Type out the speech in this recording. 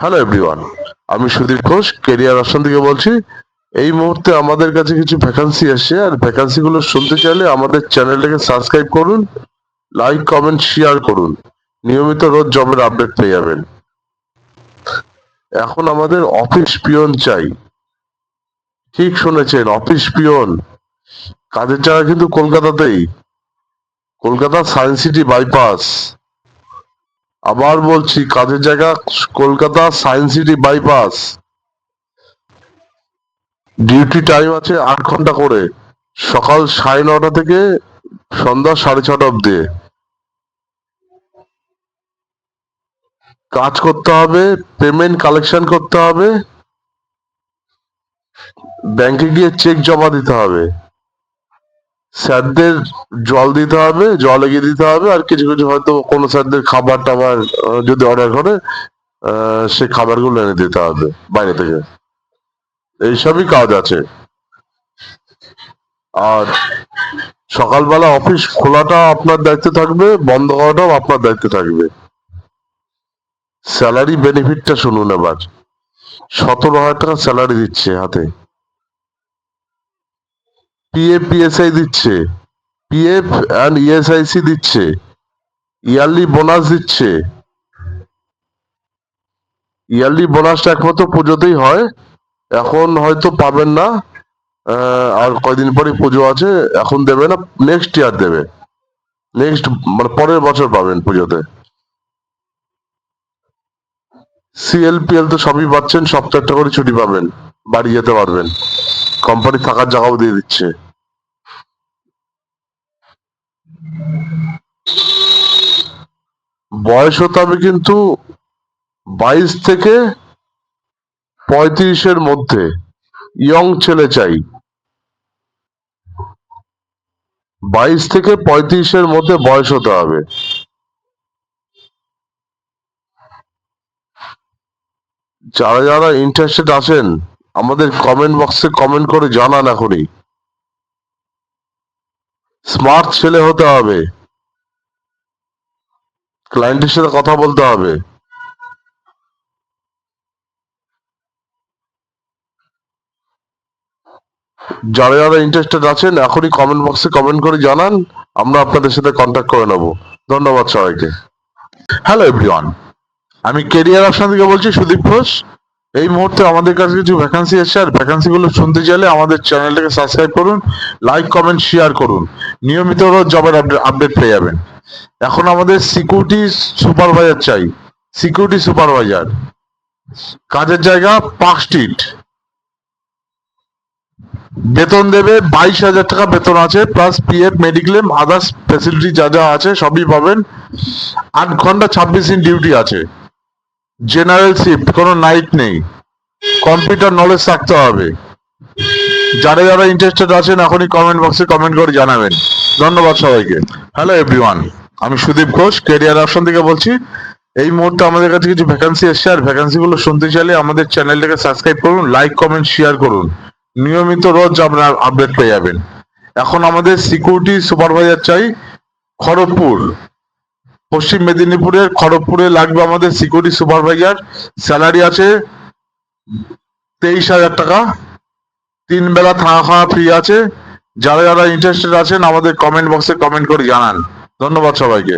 Hello everyone আমি Sudip Ghosh career option থেকে বলছি। এই মুহূর্তে আমাদের কাছে কিছু ভ্যাকান্সি আসছে, আর ভ্যাকান্সি গুলো শুনতে চাইলে আমাদের চ্যানেলটাকে সাবস্ক্রাইব করুন লাইক কমেন্ট শেয়ার করুন। নিয়মিত রোজ জবের আপডেট পেয়ে যাবেন। এখন আমাদের অফিস পিয়ন চাই। ঠিক শুনেছেন অফিস পিয়ন কাজের জায়গা কিন্তু কলকাতাতেই। কলকাতা সায়েন্স সিটি বাইপাস আবার বলছি, কাজের জায়গা Kolkata science city bypass. Duty time আছে আট ঘণ্টা করে। সকাল সাড়ে নটা থেকে সন্ধ্যা সাড়ে ছটা অব্দি কাজ করতে হবে পেমেন্ট কালেকশন করতে হবে। ব্যাংকে গিয়ে চেক জমা দিতে হবে। স্যারদের জল দিতে হবে, জল এগিয়ে দিতে হবে, আর কিছু কিছু হয়তো কোনো স্যারদের খাবার টাবার যদি অর্ডার করে সেই খাবারগুলো এনে দিতে হবে বাইরে থেকে। এইসবই কাজ আছে। আর সকালবেলা অফিস খোলাটা আপনার দায়িত্বে থাকবে, বন্ধ করাটাও আপনার দায়িত্বে থাকবে। স্যালারি বেনিফিটটা শুনুন এবার। সতেরো হাজার টাকা স্যালারি দিচ্ছে হাতে। পিএফ পিএসআই দিচ্ছে। পিএফ অ্যান্ড ইএসআইসি দিচ্ছে। ইয়ারলি বোনাস দিচ্ছে। ইয়ারলি বোনাসটা একমাত্র পুজোতেই হয়। এখন হয়তো পাবেন না। আর কয়দিন পরে পুজো আছে। এখন দেবে না নেক্সট ইয়ার দেবে। নেক্সট মানে পরের বছর পাবেন পুজোতে। সিএলপিএল তো সবই পাচ্ছেন সপ্তাহ একটা করে ছুটি পাবেন। বাড়ি যেতে পারবেন। কোম্পানি থাকার জায়গাও দিয়ে দিচ্ছে। বয়স হতে হবে কিন্তু বাইশ থেকে পঁয়ত্রিশের মধ্যে। ইয়ং ছেলে চাই। বাইশ থেকে পঁয়ত্রিশের মধ্যে বয়স হতে হবে। যারা যারা ইন্টারেস্টেড আছেন আমাদের কমেন্ট বক্সে কমেন্ট করে জানান এখনই। স্মার্ট ছেলে হতে হবে। ক্লায়েন্টের সাথে কথা বলতে হবে। যারা যারা ইন্টারেস্টেড আছেন, এখনই কমেন্ট বক্সে কমেন্ট করে জানান। আমরা আপনাদের সাথে কন্ট্যাক্ট করে নেব। ধন্যবাদ সবাইকে। হ্যালো এভরিওয়ান আমি কেরিয়ার অপশন থেকে বলছি সুদীপ ঘোষ। এই মুহূর্তে আমাদের কাছে কিছু ভ্যাকান্সি এসেছে আর ভ্যাকান্সি গুলো শুনতে চাইলে আমাদের চ্যানেলটাকে সাবস্ক্রাইব করুন লাইক কমেন্ট শেয়ার করুন। নিয়মিত জবের আপডেট পেয়ে যাবেন। এখন আমাদের সিকিউরিটি সুপারভাইজার চাই। সিকিউরিটি সুপারভাইজার কাজের জায়গা পার্ক স্ট্রিট। বেতন দেবে বাইশ হাজার টাকা বেতন আছে plus PF mediclaim others facility যা যা আছে সবই পাবেন। আট ঘণ্টা ছাব্বিশ দিন ডিউটি আছে। জেনারেল শিফট কোনো নাইট নেই। কম্পিউটার নলেজ থাকতে হবে। যারা যারা ইন্টারেস্টেড আছেন, এখনই কমেন্ট বক্সে কমেন্ট করে জানাবেন। ধন্যবাদ সবাইকে। হ্যালো এভরিওয়ান আমি সুদীপ ঘোষ কেরিয়ার অপশন থেকে বলছি। এই মুহূর্তে আমাদের কাছে কিছু ভ্যাকান্সি এসছে, আর ভ্যাকান্সিগুলো শুনতে চাইলে আমাদের চ্যানেলটাকে সাবস্ক্রাইব করুন লাইক কমেন্ট শেয়ার করুন। নিয়মিত রোজ আপনার আপডেট পেয়ে যাবেন। এখন আমাদের সিকিউরিটি সুপারভাইজার চাই খড়গপুর। পশ্চিম মেদিনীপুরের, খড়গপুরে লাগবে আমাদের সিকিউরিটি সুপারভাইজার স্যালারি আছে তেইশ হাজার টাকা। তিন বেলা থাকা খাওয়া ফ্রি আছে। যারা যারা ইন্টারেস্টেড আছেন, আমাদের কমেন্ট বক্সে কমেন্ট করে জানান। ধন্যবাদ সবাইকে।